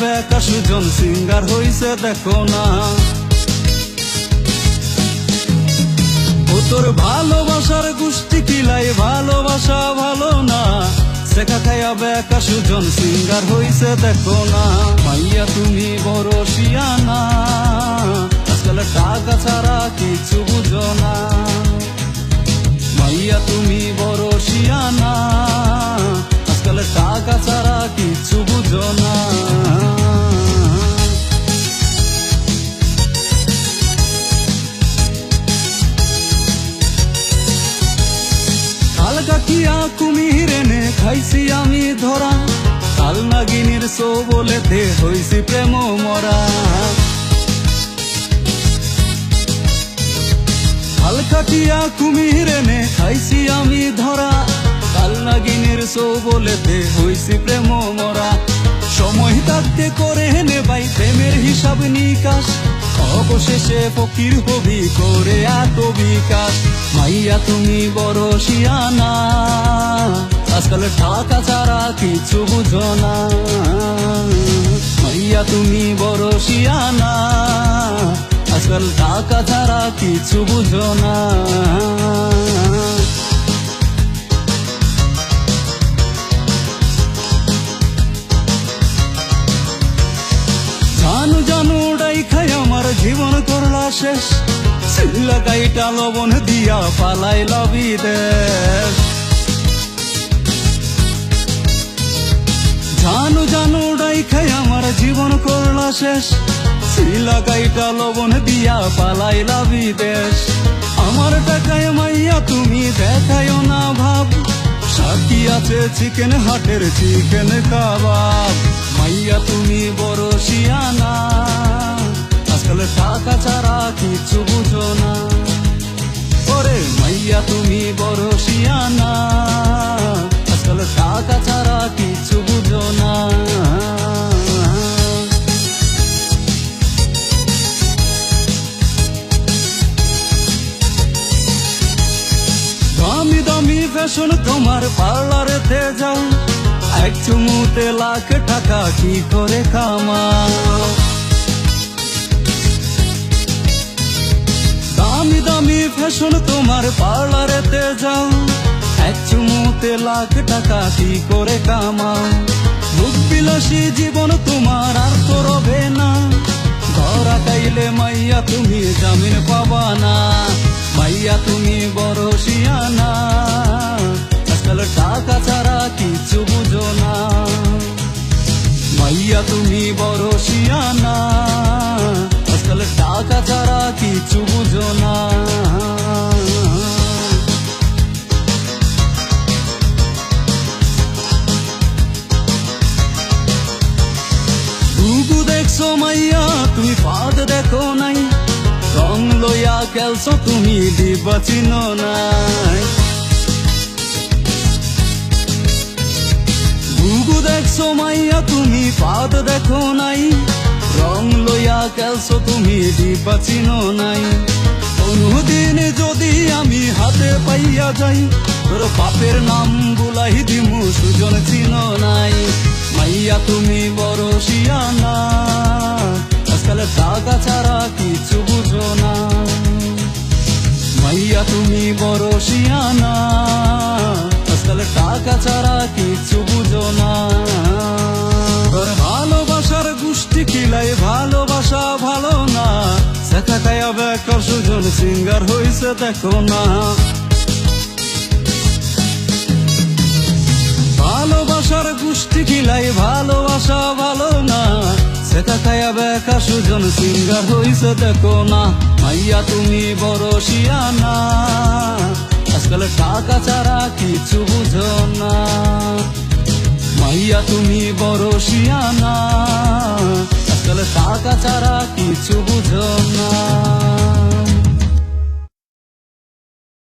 বেকা সুজন সিঙ্গার হইছে, দেখো না। ও তোর ভালোবাসার গুষ্টি কিলাই ভালোবাসা ভালো না। শেখা খাইয়া বেকা সুজন সিঙ্গার হইছে, দেখো না। মাইয়া, তুমি বড় শিয়ানা। আজকাল টাকা ছাড়া কিছু বুঝো না। সো বলেতে হইছি প্রেম মরা। কাল কাকিয়া কুমির এনে খাইছি আমি ধরা। কাল নাগিনীর বলেতে হইছি প্রেম মরা। সময় থাকতে করে নে ভাই প্রেমের হিসাব নিকাশ। অবশেষে ফকির হবি করে এত বিকাশ মাইয়া তুমি বড় শিয়ানা। আজকাল টাকা ছাড়া কিছু বুঝো না। মাইয়া, তুমি বড় শিয়ানা। আজকাল টাকা ছাড়া কিছু বুঝো না। জানু জানু ডাই খাই আমার জীবন করলা শেষ। সিল্লা লবণ দিয়া পালাই লবি জানু ডাই খাই আমার জীবন করলা শেষ। গাইটা লবণ দিয়া পালাই লাবি দেশ আমার টাকায় মাইয়া তুমি দেখায়ও না ভাব। সাকি আছে চিকেন হাটের চিকেন কাবাব। মাইয়া তুমি বড় শিয়ানা। আজকাল টাকা ছাড়া কিছু বুঝো না। ওরে মাইয়া তুমি বড় ফ্যাশন তোমার পার্লারেতে যাও। এক চুমুতে লাখ টাকা কি করে কামাও? দামি দামি ফ্যাশন তোমার পার্লারেতে যাও। এক চুমুতে লাখ টাকা কি করে কামাও? মুখ বিলাসী জীবন তোমার আর তো রবে না। ধরা খাইলে মাইয়া তুমি জামিন পাবা না। মাইয়া তুমি বড় শিয়ানা, আজকাল টাকা ছাড়া কিছু বুঝো না। দেখছ মাইয়া, তুমি পাদ দেখো নাই। রং লইয়া খেলছো, তুমি দিবা চিনো নাই। দেখছ মাইয়া, তুমি পাদ দেখো নাই। রং লইয়া খেলছো তুমি দিবা চিনো নাই। কোনদিন যদি আমি হাতে পাইয়া যাই, তোর পাপের নাম বুলাই দিমু, সুজন চিনো নাই। মাইয়া, তুমি বড় শিয়ানা আজকাল টাকা ছাড়া কিছু বুঝো না। মাইয়া, তুমি বড় সুজন সিঙ্গার হইছে, দেখো না। ভালোবাসার গোষ্ঠী কিলাই ভালোবাসা ভালো না। সেটা খায়া বেকা সুজন সিঙ্গার হইছে, দেখো না। মাইয়া, তুমি বড় শিয়ানা। আজকাল টাকা ছাড়া কিছু বুঝো না। মাইয়া, তুমি বড় শিয়ানা। আজকাল টাকা ছাড়া কিছু বুঝো না।